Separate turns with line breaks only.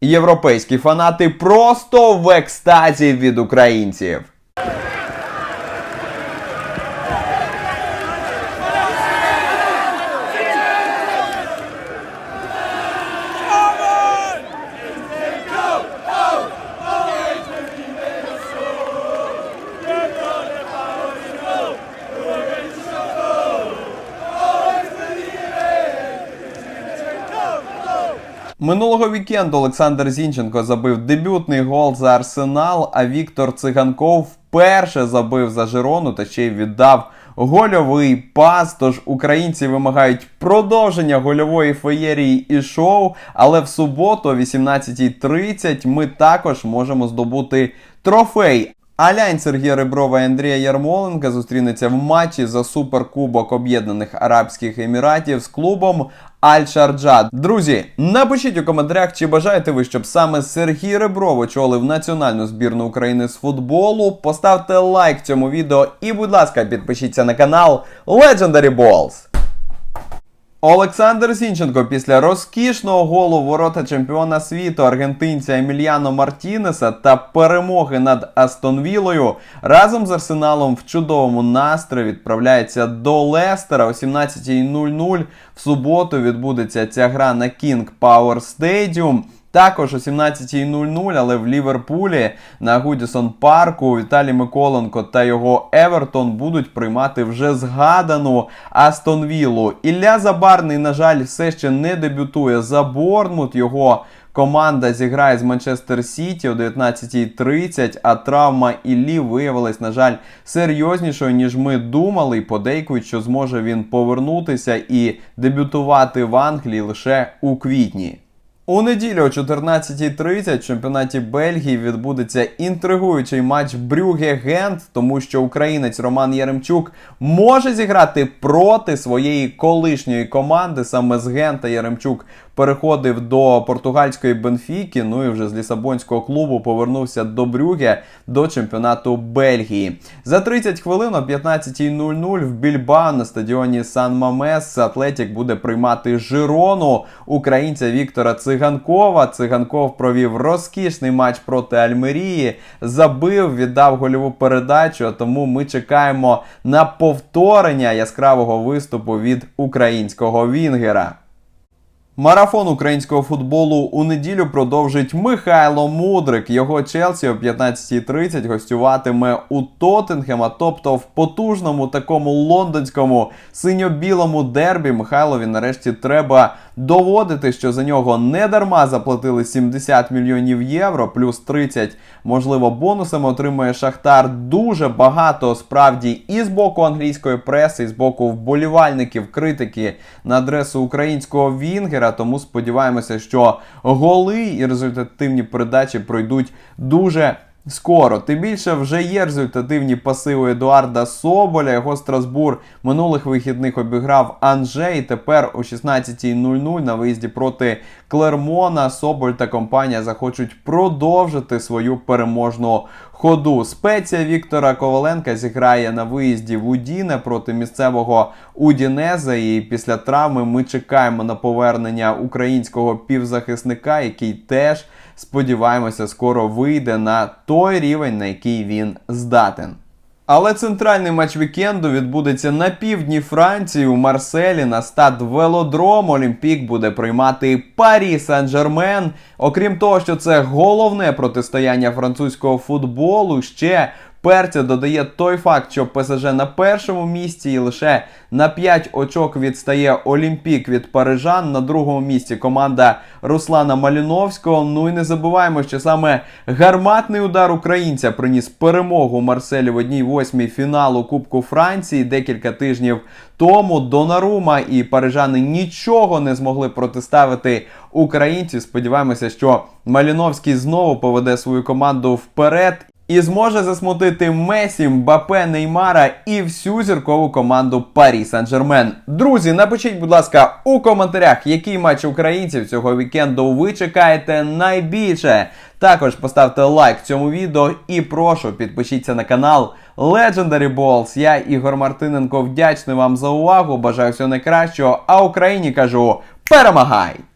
Європейські фанати просто в екстазі від українців. Минулого вікенду Олександр Зінченко забив дебютний гол за Арсенал, а Віктор Циганков вперше забив за Жирону та ще й віддав гольовий пас. Тож українці вимагають продовження гольової феєрії і шоу. Але в суботу о 18.30 ми також можемо здобути трофей. Алянь Сергія Реброва і Андрія Ярмоленка зустрінеться в матчі за суперкубок Об'єднаних Арабських Еміратів з клубом Аль-Шарджа. Друзі, напишіть у коментарях, чи бажаєте ви, щоб саме Сергій Ребров очолив національну збірну України з футболу. Поставте лайк цьому відео і, будь ласка, підпишіться на канал Legendary Balls. Олександр Зінченко після розкішного голу ворота чемпіона світу аргентинця Еміліано Мартінеса та перемоги над Астонвілою разом з Арсеналом в чудовому настрої відправляється до Лестера о 17.00. В суботу відбудеться ця гра на King Power Stadium. Також о 17.00, але в Ліверпулі на Гудісон Парку Віталій Миколенко та його Евертон будуть приймати вже згадану Астон Віллу. Ілля Забарний, на жаль, все ще не дебютує за Борнмут. Його команда зіграє з Манчестер Сіті о 19.30, а травма Іллі виявилась, на жаль, серйознішою, ніж ми думали. І подейкують, що зможе він повернутися і дебютувати в Англії лише у квітні. У неділю о 14.30 в чемпіонаті Бельгії відбудеться інтригуючий матч Брюге Гент, тому що українець Роман Яремчук може зіграти проти своєї колишньої команди. Саме з Гента Яремчук переходив до португальської Бенфіки. Ну і вже з Лісабонського клубу повернувся до Брюге до чемпіонату Бельгії. За 30 хвилин о 15.00 в Більбао на стадіоні Сан Мамес Атлетік буде приймати Жирону українця Віктора Циганкова. Циганков провів розкішний матч проти Альмерії, забив, віддав гольову передачу. Тому ми чекаємо на повторення яскравого виступу від українського Вінгера. Марафон українського футболу у неділю продовжить Михайло Мудрик. Його Челсі о 15.30 гостюватиме у Тоттенхема, тобто в потужному такому лондонському синьо-білому дербі. Михайлові нарешті треба доводити, що за нього не дарма заплатили 70 мільйонів євро, плюс 30, можливо, бонусами отримує Шахтар. Дуже багато справді і з боку англійської преси, і з боку вболівальників, критики на адресу українського Вінгера. Тому сподіваємося, що голи і результативні передачі пройдуть дуже. Скоро, тим більше вже є результативні паси у Едуарда Соболя. Його Страсбур минулих вихідних обіграв Анже. І тепер о 16.00 на виїзді проти Клермона Соболь та компанія захочуть продовжити свою переможну ходу. Спеція Віктора Коваленка зіграє на виїзді в Удіне проти місцевого Удінеза. І після травми ми чекаємо на повернення українського півзахисника, який теж сподіваємося скоро вийде на той рівень, на який він здатен. Але центральний матч вікенду відбудеться на півдні Франції у Марселі на стад Велодром. Олімпік буде приймати Парі Сен-Жермен. Окрім того, що це головне протистояння французького футболу, ще Перця додає той факт, що ПСЖ на першому місці і лише на 5 очок відстає Олімпік від парижан. На другому місці команда Руслана Маліновського. Ну і не забуваємо, що саме гарматний удар українця приніс перемогу Марселі в одній восьмій фіналу Кубку Франції декілька тижнів тому. Донарума і парижани нічого не змогли протиставити українців. Сподіваємося, що Маліновський знову поведе свою команду вперед. І зможе засмутити Месі, Мбапе, Неймара і всю зіркову команду Парі Сан-Жермен. Друзі, напишіть, будь ласка, у коментарях, який матч українців цього вікенду ви чекаєте найбільше. Також поставте лайк цьому відео і прошу підпишіться на канал Legendary Balls. Я Ігор Мартиненко вдячний вам за увагу. Бажаю всього найкращого. А Україні кажу перемагай!